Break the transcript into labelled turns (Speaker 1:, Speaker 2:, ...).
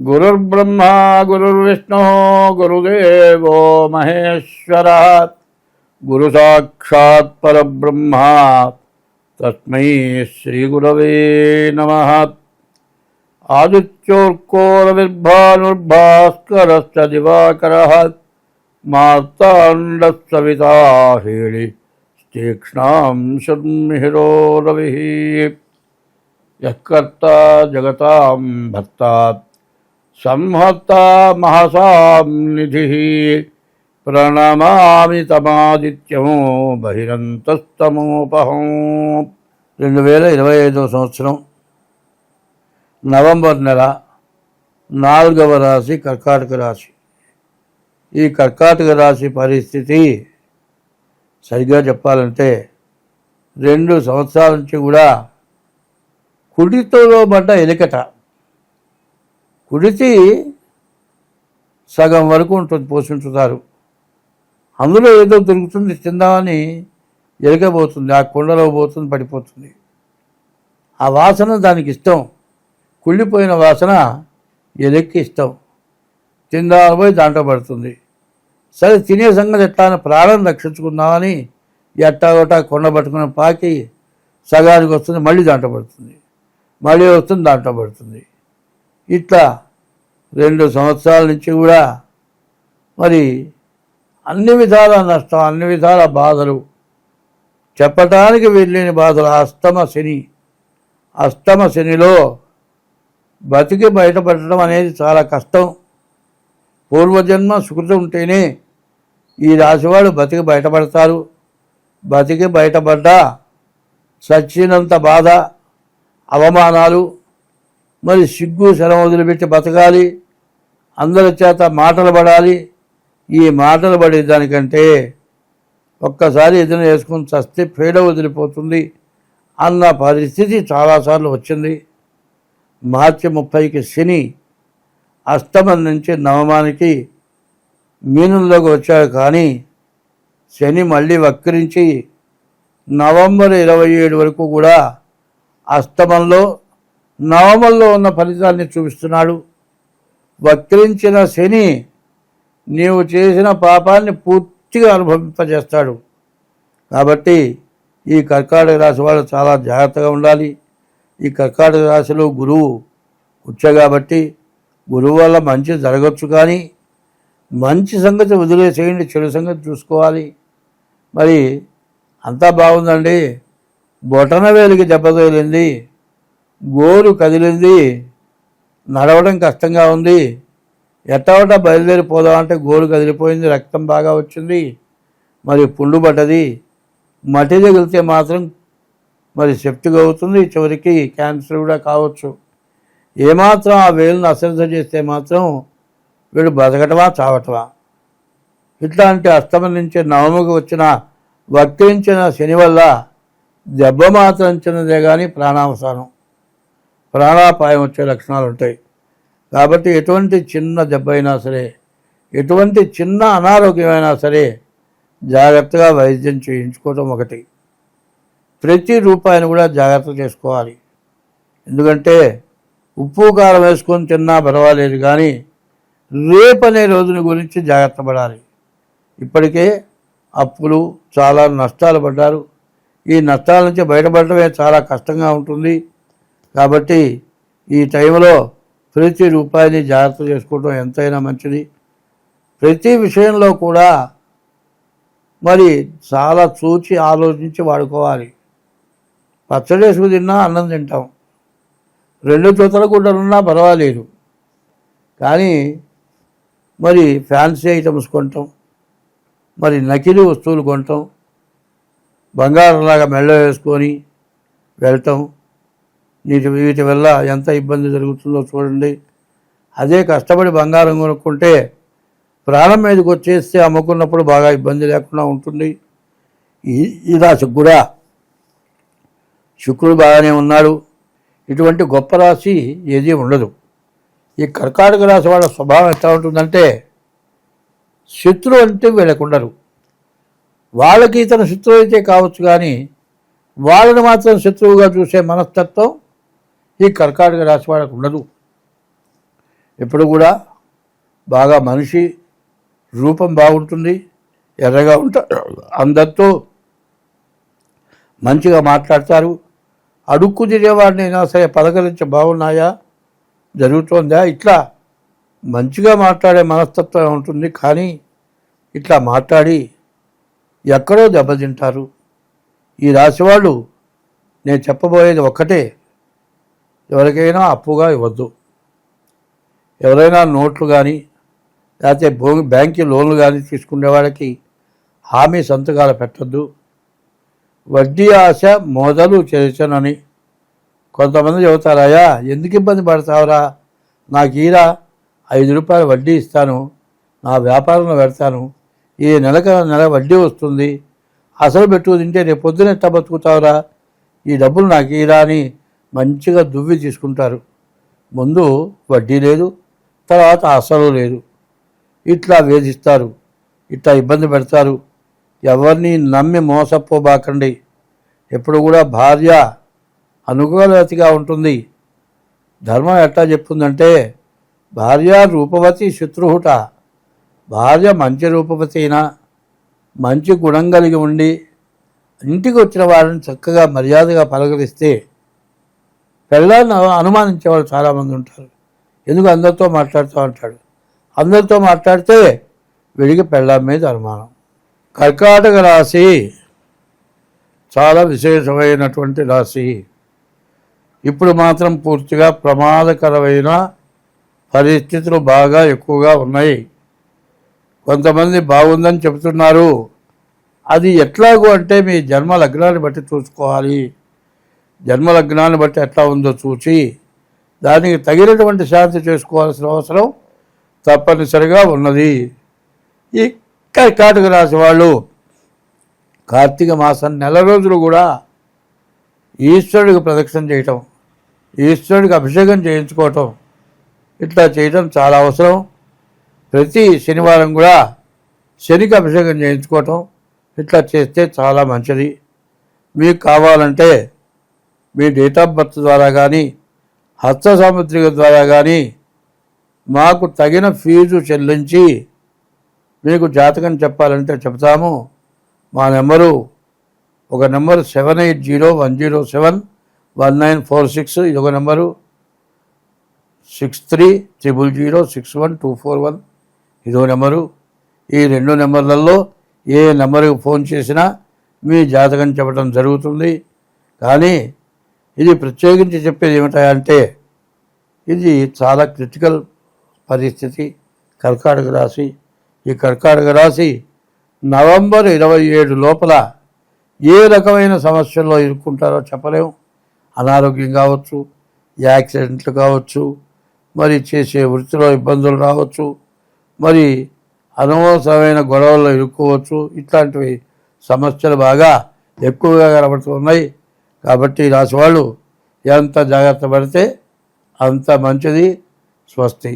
Speaker 1: गुरुर्ब्रह्मा, गुरुर्विष्णुः, गुरुदेवो, महेश्वरः। गुरुसाक्षात् परब्रह्मा। तस्मै श्रीगुरवे नमः। आदित्योर्कोरविर्भानुर्भास्करश्च दिवाकरः। मार्ताण्डस्सविता हेळि तीक्ष्णां शर्मिहिरो रविः। यः कर्ता जगतां भर्तात् సంహత్త సంహర్త మహసాం నిధి ప్రణమామి తమాదిత్యము బహిరంతస్తమోపహం. రెండు వేల ఇరవై ఐదవ సంవత్సరం నవంబర్ నెల నాలుగవ రాశి కర్కాటక రాశి. ఈ కర్కాటక రాశి పరిస్థితి సరిగ్గా చెప్పాలంటే రెండు సంవత్సరాల నుంచి కూడా కుడితోలో పడ్డ ఎలికట. కుడితి సగం వరకు ఉంటుంది పోషించుతారు. అందులో ఏదో దొరుకుతుంది తిందామని ఎరగబోతుంది ఆ కుండలో పోతుంది పడిపోతుంది. ఆ వాసన దానికి ఇష్టం. కుళ్ళిపోయిన వాసన ఎలక్కి ఇష్టం. తిందామని పోయి దాంట్లో పడుతుంది. సరే తినే సంగతి ఎట్లా అని ప్రాణం రక్షించుకుందామని ఎట్టా కొండ పట్టుకుని పాకి సగానికి వస్తుంది మళ్ళీ దాంట్లో పడుతుంది. మళ్ళీ వస్తుంది దాంట్లో పడుతుంది. ఇట్లా రెండు సంవత్సరాల నుంచి కూడా మరి అన్ని విధాల నష్టం అన్ని విధాల బాధలు. చెప్పటానికి వెళ్ళిన బాధలు. అష్టమ శని. అష్టమ శనిలో బతికి బయటపడటం అనేది చాలా కష్టం. పూర్వజన్మ సుకృతం ఉంటేనే ఈ రాశివాడు బతికి బయటపడతారు. బతికి బయటపడ్డా చచ్చినంత బాధ అవమానాలు మరి సిగ్గు శరం వదిలిపెట్టి బతకాలి. అందరి చేత మాటలు పడాలి. ఈ మాటలు పడే దానికంటే ఒక్కసారి ఎదురు వేసుకుని చస్తే పీడ వదిలిపోతుంది అన్న పరిస్థితి చాలాసార్లు వచ్చింది. మార్చి ముప్పైకి శని అష్టమం నుంచి నవమానికి మీనంలోకి వచ్చాడు కానీ శని మళ్ళీ వక్రించి నవంబర్ ఇరవై ఏడు వరకు కూడా అష్టమంలో నవమంలో ఉన్న ఫలితాన్ని చూపిస్తున్నాడు. వక్రించిన శని నీవు చేసిన పాపాన్ని పూర్తిగా అనుభవింపజేస్తాడు. కాబట్టి ఈ కర్కాటక రాశి వాళ్ళు చాలా జాగ్రత్తగా ఉండాలి. ఈ కర్కాటక రాశిలో గురువు ఉచ్చ కాబట్టి గురువు వల్ల మంచి జరగచ్చు కానీ మంచి సంగతి వదిలేసేయండి చెడు సంగతి చూసుకోవాలి. మరి అంతా బాగుందండి. బొటన వేలికి దెబ్బ తగిలింది. గోరు కదిలింది నడవడం కష్టంగా ఉంది. ఎట్టవట బయలుదేరిపోదాం అంటే గోరు కదిలిపోయింది రక్తం బాగా వచ్చింది. మరి పుండు పడ్డది. మట్టి తగిలితే మాత్రం మరి సెప్టిక్ అవుతుంది చివరికి క్యాన్సర్ కూడా కావచ్చు. ఏమాత్రం ఆ వేలును అశ్రద్ధ చేస్తే మాత్రం వీడు బతకటమా చావటమా? ఇట్లాంటి అస్తమం నుంచి నవముకు వచ్చిన వక్రించిన శని వల్ల దెబ్బ మాత్రం చిన్నదే కానీ ప్రాణావసానం. ప్రాణాపాయం వచ్చే లక్షణాలు ఉంటాయి. కాబట్టి ఎటువంటి చిన్న దెబ్బ అయినా సరే ఎటువంటి చిన్న అనారోగ్యమైనా సరే జాగ్రత్తగా వైద్యం చేయించుకోవటం ఒకటి. ప్రతి రూపాయిని కూడా జాగ్రత్త చేసుకోవాలి. ఎందుకంటే ఉప్పు కారం వేసుకొని తిన్నా పర్వాలేదు కానీ రేపనే రోజుని గురించి జాగ్రత్త పడాలి. ఇప్పటికే అప్పులు చాలా నష్టాలు పడ్డారు. ఈ నష్టాల నుంచి బయటపడటమే చాలా కష్టంగా ఉంటుంది. కాబట్టి ఈ టైంలో ప్రతి రూపాయిని జాగ్రత్త చేసుకోవడం ఎంతైనా మంచిది. ప్రతి విషయంలో కూడా మరి చాలా చూచి ఆలోచించి వాడుకోవాలి. పచ్చడి వేసుకు తిన్నా అన్నం తింటాం. రెండు జొతల గుడ్డలున్నా పర్వాలేదు. కానీ మరి ఫ్యాన్సీ ఐటమ్స్ కొంటాం. మరి నకిలీ వస్తువులు కొంటాం. బంగారంలాగా మెళ్ళ వేసుకొని వెళ్ళటం వీటి వీటి వల్ల ఎంత ఇబ్బంది జరుగుతుందో చూడండి. అదే కష్టపడి బంగారం కొనుక్కుంటే ప్రాణం మీదకి వచ్చేస్తే అమ్ముకున్నప్పుడు బాగా ఇబ్బంది లేకుండా ఉంటుంది. ఈ ఈ రాశికి కూడా శుక్రుడు బాగానే ఉన్నాడు. ఇటువంటి గొప్ప రాశి ఏదీ ఉండదు. ఈ కర్కాటక రాశి వాళ్ళ స్వభావం ఎట్లా ఉంటుందంటే శత్రువు అంటే వీళ్ళకు ఉండరు. వాళ్ళకి ఇతను శత్రువు అయితే కావచ్చు కానీ వాళ్ళని మాత్రం శత్రువుగా చూసే మనస్తత్వం ఈ కర్కాటక రాశి వాళ్ళకు ఉండదు. ఎప్పుడు కూడా బాగా మనిషి రూపం బాగుంటుంది ఎర్రగా ఉంటారు అందరితో మంచిగా మాట్లాడతారు. అడుక్కు తినేవాడినైనా సరే పలకరించి బాగున్నాయా? జరుగుతోందా? ఇట్లా మంచిగా మాట్లాడే మనస్తత్వం ఉంటుంది కానీ ఇట్లా మాట్లాడి ఎక్కడో దెబ్బతింటారు. ఈ రాశివాళ్ళు నేను చెప్పబోయేది ఒక్కటే. ఎవరికైనా అప్పుగా ఇవ్వద్దు. ఎవరైనా నోట్లు కానీ లేకపోతే భూమి బ్యాంకు లోన్లు కానీ తీసుకునే వాళ్ళకి హామీ సంతకాలు పెట్టద్దు. వడ్డీ ఆశ మొదలు చేశానని కొంతమంది చెబుతారయ్యా ఎందుకు ఇబ్బంది పడతావురా? నాకు ఈరా ఐదు రూపాయలు వడ్డీ ఇస్తాను నా వ్యాపారంలో పెడతాను ఈ నెలకు నెల వడ్డీ వస్తుంది అసలు పెట్టు తింటే రేపు పొద్దున ఎట్ట బతుకుతావురా? ఈ డబ్బులు నాకు ఈరా అని మంచిగా దువ్వి తీసుకుంటారు. ముందు వడ్డీ లేదు తర్వాత అసలు లేదు. ఇట్లా వేధిస్తారు ఇట్లా ఇబ్బంది పెడతారు. ఎవరిని నమ్మి మోసపోబాకండి. ఎప్పుడు కూడా భార్య అనుకూలవతిగా ఉంటుంది. ధర్మం ఎట్లా చెప్తుందంటే భార్య రూపవతి శత్రుహుట భార్య మంచి రూపవతి అయినా మంచి గుణం కలిగి ఉండి ఇంటికి వచ్చిన వారిని చక్కగా మర్యాదగా పలకరిస్తే పెళ్ళాన్ని అనుమానించే వాళ్ళు చాలామంది ఉంటారు. ఎందుకు అందరితో మాట్లాడుతూ ఉంటాడు అందరితో మాట్లాడితే వీడికి పెళ్ళాం మీద అనుమానం. కర్కాటక రాశి చాలా విశేషమైనటువంటి రాశి. ఇప్పుడు మాత్రం పూర్తిగా ప్రమాదకరమైన పరిస్థితులు బాగా ఎక్కువగా ఉన్నాయి. కొంతమంది బాగుందని చెబుతున్నారు. అది ఎట్లాగూ అంటే మీ జన్మ లగ్నాన్ని బట్టి చూసుకోవాలి. జన్మలగ్నాన్ని బట్టి ఎట్లా ఉందో చూసి దానికి తగినటువంటి శాంతి చేసుకోవాల్సిన అవసరం తప్పనిసరిగా ఉన్నది. ఈ కర్కాటక రాశి వాళ్ళు కార్తీక మాసం నెల రోజులు కూడా ఈశ్వరుడికి ప్రదక్షిణ చేయటం ఈశ్వరుడికి అభిషేకం చేయించుకోవటం ఇట్లా చేయటం చాలా అవసరం. ప్రతి శనివారం కూడా శనికి అభిషేకం చేయించుకోవటం ఇట్లా చేస్తే చాలా మంచిది. మీకు కావాలంటే మీ డేట్ ఆఫ్ బర్త్ ద్వారా కానీ హస్త సాముద్రిక ద్వారా కానీ మాకు తగిన ఫీజు చెల్లించి మీకు జాతకం చెప్పాలంటే చెప్తాము మా నెంబరు ఒక number seven eight zero one zero seven one nine four six ఇది ఒక number. Six three triple zero six one two four one ఇదో నెంబరు. ఈ రెండు నెంబర్లలో ఏ నెంబర్కి ఫోన్ చేసినా మీ జాతకం చెప్పడం జరుగుతుంది. కానీ ఇది ప్రత్యేకించి చెప్పేది ఏమిటంటే ఇది చాలా క్రిటికల్ పరిస్థితి. కర్కాటక రాశి. ఈ కర్కాటక రాశి నవంబర్ ఇరవై ఏడు లోపల ఏ రకమైన సమస్యల్లో ఇరుక్కుంటారో చెప్పలేము. అనారోగ్యం కావచ్చు యాక్సిడెంట్లు కావచ్చు మరి చేసే వృత్తిలో ఇబ్బందులు రావచ్చు మరి అనవసరమైన గొడవల్లో ఇరుక్కోవచ్చు. ఇట్లాంటివి సమస్యలు బాగా ఎక్కువగా కనబడుతున్నాయి కాబట్టి రాసేవాళ్ళు వాళ్ళు ఎంత జాగ్రత్త పడితే అంత మంచిది స్వస్తి.